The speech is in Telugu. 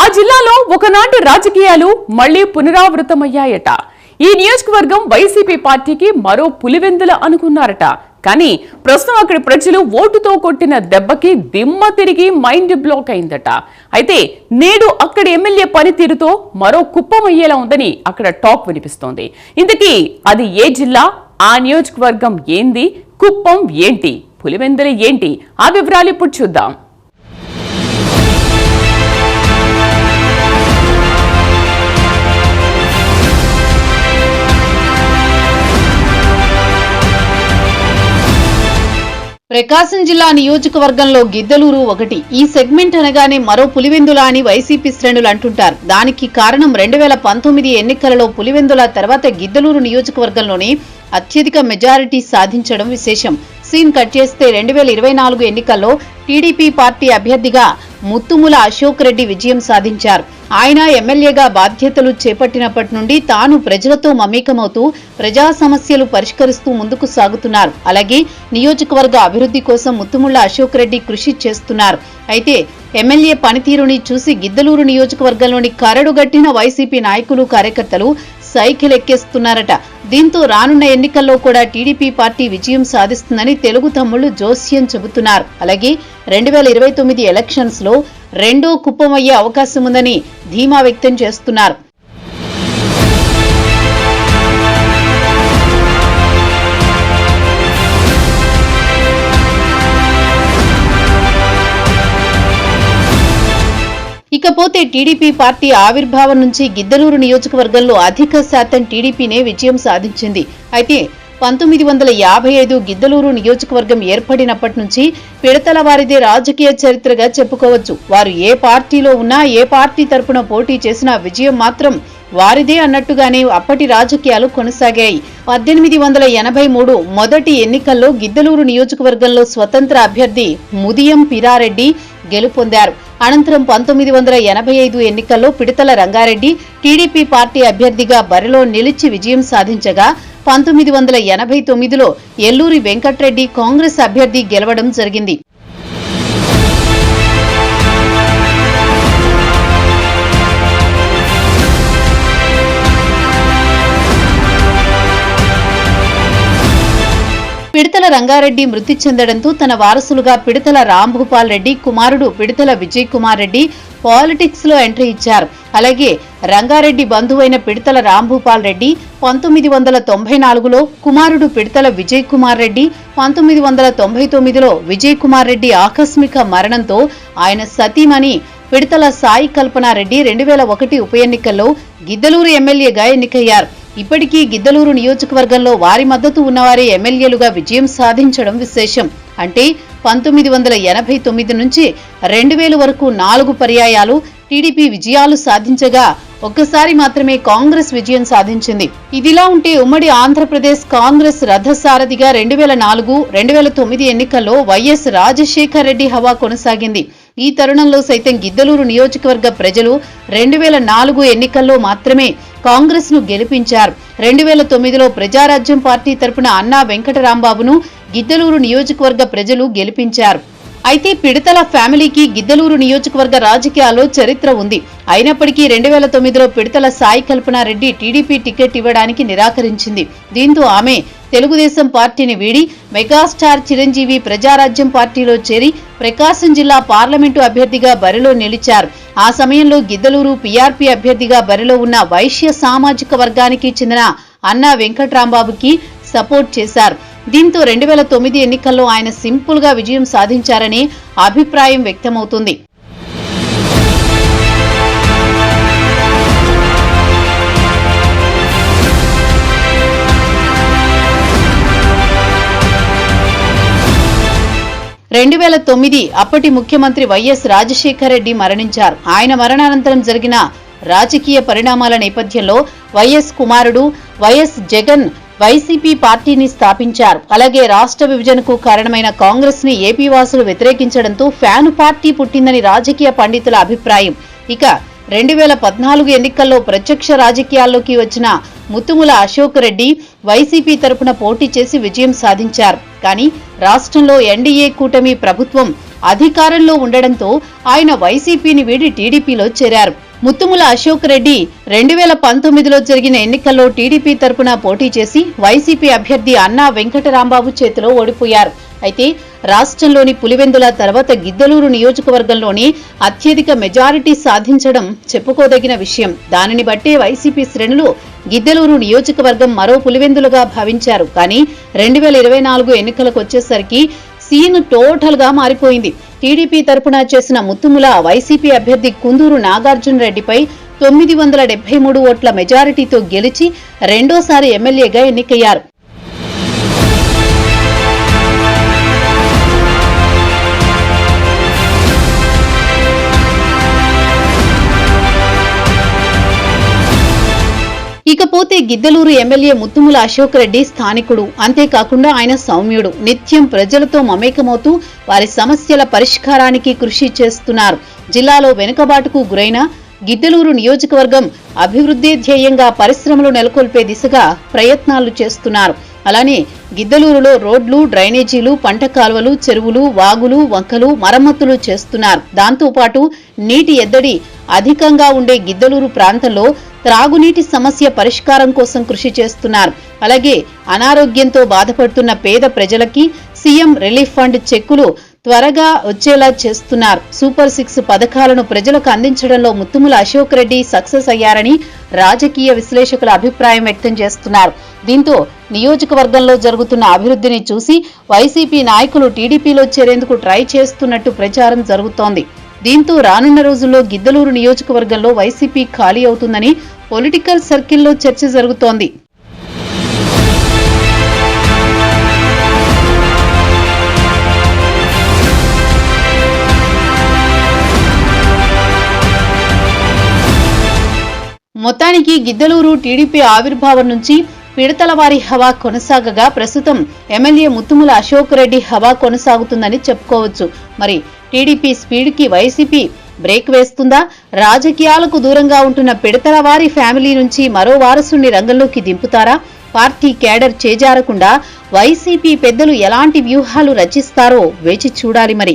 ఆ జిల్లాలో ఒకనాటి రాజకీయాలు మళ్ళీ పునరావృతమయ్యాయట. ఈ నియోజకవర్గం వైసీపీ పార్టీకి మరో పులివెందుల అనుకున్నారట. కానీ ప్రస్తుతం అక్కడి ప్రజలు ఓటుతో కొట్టిన దెబ్బకి దిమ్మ తిరిగి మైండ్ బ్లాక్ అయిందట. అయితే నేడు అక్కడి ఎమ్మెల్యే పనితీరుతో మరో కుప్పం అయ్యేలా ఉందని అక్కడ టాక్ వినిపిస్తోంది. ఇంతకీ అది ఏ జిల్లా? ఆ నియోజకవర్గం ఏంది? కుప్పం ఏంటి? పులివెందులు ఏంటి? ఆ వివరాలు ఇప్పుడు చూద్దాం. ప్రకాశం జిల్లా నియోజకవర్గంలో గిద్దలూరు ఒకటి. ఈ సెగ్మెంట్ అనగానే మరో పులివెందుల అని వైసీపీ శ్రేణులు అంటుంటారు. దానికి కారణం రెండు వేల పంతొమ్మిది ఎన్నికలలో పులివెందుల తర్వాత గిద్దలూరు నియోజకవర్గంలోనే అత్యధిక మెజారిటీ సాధించడం విశేషం. సీన్ కట్ చేస్తే రెండు వేల ఇరవై నాలుగు ఎన్నికల్లో టీడీపీ పార్టీ అభ్యర్థిగా ముత్తుముల అశోక్ రెడ్డి విజయం సాధించారు. ఆయన ఎమ్మెల్యేగా బాధ్యతలు చేపట్టినప్పటి నుండి తాను ప్రజలతో మమేకమవుతూ ప్రజా సమస్యలు పరిష్కరిస్తూ ముందుకు సాగుతున్నారు. అలాగే నియోజకవర్గ అభివృద్ధి కోసం ముత్తుముళ్ళ అశోక్ రెడ్డి కృషి చేస్తున్నారు. అయితే ఎమ్మెల్యే పనితీరుని చూసి గిద్దలూరు నియోజకవర్గంలోని కరడుగట్టిన వైసీపీ నాయకులు కార్యకర్తలు సైకిల్ ఎక్కేస్తున్నారట దీంతో రానున్న ఎన్నికల్లో కూడా టీడీపీ పార్టీ విజయం సాధిస్తుందని తెలుగు తమ్ముళ్ళు జోస్యం చెబుతున్నారు. అలాగే రెండు వేల ఇరవై తొమ్మిది ఎలక్షన్స్లో రెండో కుప్పం అయ్యే అవకాశం ఉందని ధీమా వ్యక్తం చేస్తున్నారు. ఇకపోతే టీడీపీ పార్టీ ఆవిర్భావం నుంచి గిద్దలూరు నియోజకవర్గంలో అధిక శాతం టీడీపీనే విజయం సాధించింది. అయితే పంతొమ్మిది వందల యాభై ఐదు గిద్దలూరు నియోజకవర్గం ఏర్పడినప్పటి నుంచి పిడతల వారిదే రాజకీయ చరిత్రగా చెప్పుకోవచ్చు. వారు ఏ పార్టీలో ఉన్నా ఏ పార్టీ తరపున పోటీ చేసినా విజయం మాత్రం వారిదే అన్నట్టుగానే అప్పటి రాజకీయాలు కొనసాగాయి. పద్దెనిమిది వందల ఎనభై మూడు మొదటి ఎన్నికల్లో గిద్దలూరు నియోజకవర్గంలో స్వతంత్ర అభ్యర్థి ముదియం పిరారెడ్డి గెలుపొందారు. అనంతరం పంతొమ్మిది వందల ఎనభై ఐదు ఎన్నికల్లో పిడతల రంగారెడ్డి టీడీపీ పార్టీ అభ్యర్థిగా బరిలో నిలిచి విజయం సాధించగా పంతొమ్మిది వందల ఎనభై తొమ్మిదిలో ఎల్లూరి వెంకట్రెడ్డి కాంగ్రెస్ అభ్యర్థి గెలవడం జరిగింది. పిడతల రంగారెడ్డి మృతి చెందడంతో తన వారసులుగా పిడతల రాంభూపాల్ రెడ్డి కుమారుడు పిడతల విజయ్ కుమార్ రెడ్డి పాలిటిక్స్లో ఎంట్రీ ఇచ్చారు. అలాగే రంగారెడ్డి బంధువైన పిడతల రాంభూపాల్ రెడ్డి పంతొమ్మిది వందల తొంభై నాలుగులో కుమారుడు పిడతల విజయ్ కుమార్ రెడ్డి పంతొమ్మిది వందల తొంభై తొమ్మిదిలో విజయ్ కుమార్ రెడ్డి ఆకస్మిక మరణంతో ఆయన సతీమణి పిడతల సాయి కల్పనారెడ్డి రెండు వేల ఒకటి ఉప ఎన్నికల్లో గిద్దలూరు ఎమ్మెల్యేగా ఎన్నికయ్యారు. ఇప్పటికీ గిద్దలూరు నియోజకవర్గంలో వారి మద్దతు ఉన్నవారే ఎమ్మెల్యేలుగా విజయం సాధించడం విశేషం. అంటే పంతొమ్మిది వందల ఎనభై తొమ్మిది నుంచి రెండు వేలు వరకు నాలుగు పర్యాయాలు టీడీపీ విజయాలు సాధించగా ఒక్కసారి మాత్రమే కాంగ్రెస్ విజయం సాధించింది. ఇదిలా ఉంటే ఉమ్మడి ఆంధ్రప్రదేశ్ కాంగ్రెస్ రథసారథిగా రెండు వేల నాలుగు రెండు వేల తొమ్మిది ఎన్నికల్లో వైఎస్ రాజశేఖర్ రెడ్డి హవా కొనసాగింది. ఈ తరుణంలో సైతం గిద్దలూరు నియోజకవర్గ ప్రజలు రెండు వేల నాలుగు ఎన్నికల్లో మాత్రమే కాంగ్రెస్ను గెలిపించారు. రెండు వేల తొమ్మిదిలో ప్రజారాజ్యం పార్టీ తరపున అన్నా వెంకటరాంబాబును గిద్దలూరు నియోజకవర్గ ప్రజలు గెలిపించారు. అయితే పిడతల ఫ్యామిలీకి గిద్దలూరు నియోజకవర్గ రాజకీయాల్లో చరిత్ర ఉంది. అయినప్పటికీ రెండు వేల తొమ్మిదిలో పిడతల సాయి కల్పనారెడ్డి టీడీపీ టికెట్ ఇవ్వడానికి నిరాకరించింది. దీంతో ఆమె తెలుగుదేశం పార్టీని వీడి మెగాస్టార్ చిరంజీవి ప్రజారాజ్యం పార్టీలో చేరి ప్రకాశం జిల్లా పార్లమెంటు అభ్యర్థిగా బరిలో నిలిచారు. ఆ సమయంలో గిద్దలూరు పీఆర్పీ అభ్యర్థిగా బరిలో ఉన్న వైశ్య సామాజిక వర్గానికి చెందిన అన్నా వెంకట్రాంబాబుకి సపోర్ట్ చేశారు. దీంతో రెండు వేల తొమ్మిది ఎన్నికల్లో ఆయన సింపుల్గా విజయం సాధించారని అభిప్రాయం వ్యక్తమవుతుంది. రెండు వేల తొమ్మిది అప్పటి ముఖ్యమంత్రి వైఎస్ రాజశేఖర రెడ్డి మరణించారు. ఆయన మరణానంతరం జరిగిన రాజకీయ పరిణామాల నేపథ్యంలో వైఎస్ కుమారుడు వైఎస్ జగన్ వైసీపీ పార్టీని స్థాపించారు. అలాగే రాష్ట్ర విభజనకు కారణమైన కాంగ్రెస్ని ఏపీ వాసులు వ్యతిరేకించడంతో ఫ్యాను పార్టీ పుట్టిందని రాజకీయ పండితుల అభిప్రాయం. ఇక రెండు వేల పద్నాలుగు ఎన్నికల్లో ప్రత్యక్ష రాజకీయాల్లోకి వచ్చిన ముత్తుముల అశోక్ రెడ్డి వైసీపీ తరపున పోటీ చేసి విజయం సాధించారు. కానీ రాష్ట్రంలో ఎన్డీఏ కూటమి ప్రభుత్వం అధికారంలో ఉండడంతో ఆయన వైసీపీని వీడి టీడీపీలో చేరారు. ముత్తుముల అశోక్ రెడ్డి రెండు వేల పంతొమ్మిదిలో జరిగిన ఎన్నికల్లో టీడీపీ తరపున పోటీ చేసి వైసీపీ అభ్యర్థి అన్నా వెంకటరాంబాబు చేతిలో ఓడిపోయారు. అయితే రాష్ట్రంలోని పులివెందుల తర్వాత గిద్దలూరు నియోజకవర్గంలోని అత్యధిక మెజారిటీ సాధించడం చెప్పుకోదగిన విషయం. దానిని బట్టే వైసీపీ శ్రేణులు గిద్దలూరు నియోజకవర్గం మరో పులివెందులుగా భావించారు. కానీ రెండు వేల ఇరవై నాలుగు ఎన్నికలకు వచ్చేసరికి సీన్ టోటల్గా మారిపోయింది. టీడీపీ తరపున చేసిన ముత్తుముల వైసీపీ అభ్యర్థి కుందూరు నాగార్జున రెడ్డిపై తొమ్మిది వందల డెబ్బై మూడు ఓట్ల మెజారిటీతో గెలిచి రెండోసారి ఎమ్మెల్యేగా ఎన్నికయ్యారు. ఇకపోతే గిద్దలూరు ఎమ్మెల్యే ముత్తుముల అశోక్ రెడ్డి స్థానికుడు. అంతేకాకుండా ఆయన సౌమ్యుడు. నిత్యం ప్రజలతో మమేకమవుతూ వారి సమస్యల పరిష్కారానికి కృషి చేస్తున్నారు. జిల్లాలో వెనుకబాటుకు గురైన గిద్దలూరు నియోజకవర్గం అభివృద్ధి ధ్యేయంగా పరిశ్రమలు నెలకొల్పే దిశగా ప్రయత్నాలు చేస్తున్నారు. అలానే గిద్దలూరులో రోడ్లు డ్రైనేజీలు పంట కాలువలు చెరువులు వాగులు వంకలు మరమ్మతులు చేస్తున్నారు. దాంతోపాటు నీటి ఎద్దడి అధికంగా ఉండే గిద్దలూరు ప్రాంతంలో త్రాగునీటి సమస్య పరిష్కారం కోసం కృషి చేస్తున్నారు. అలాగే అనారోగ్యంతో బాధపడుతున్న పేద ప్రజలకి సీఎం రిలీఫ్ ఫండ్ చెక్కులు త్వరగా వచ్చేలా చేస్తున్నారు. సూపర్ సిక్స్ పథకాలను ప్రజలకు అందించడంలో ముత్తుముల అశోక్ రెడ్డి సక్సెస్ అయ్యారని రాజకీయ విశ్లేషకుల అభిప్రాయం వ్యక్తం చేస్తున్నారు. దీంతో నియోజకవర్గంలో జరుగుతున్న అభివృద్ధిని చూసి వైసీపీ నాయకులు టీడీపీలో చేరేందుకు ట్రై చేస్తున్నట్టు ప్రచారం జరుగుతోంది. దీంతో రానున్న రోజుల్లో గిద్దలూరు నియోజకవర్గంలో వైసీపీ ఖాళీ అవుతుందని పొలిటికల్ సర్కిల్లో చర్చ జరుగుతోంది. మొత్తానికి గిద్దలూరు టీడీపీ ఆవిర్భావం నుంచి విడతల వారి హవా కొనసాగగా ప్రస్తుతం ఎమ్మెల్యే ముత్తుముల అశోక్ రెడ్డి హవా కొనసాగుతుందని చెప్పుకోవచ్చు. మరి టీడీపీ స్పీడ్కి వైసీపీ బ్రేక్ వేస్తుందా? రాజకీయాలకు దూరంగా ఉంటున్న పిడతల వారి ఫ్యామిలీ నుంచి మరో వారసుని రంగంలోకి దింపుతారా? పార్టీ కేడర్ చేజారకుండా వైసీపీ పెద్దలు ఎలాంటి వ్యూహాలు రచిస్తారో వేచి చూడాలి మరి.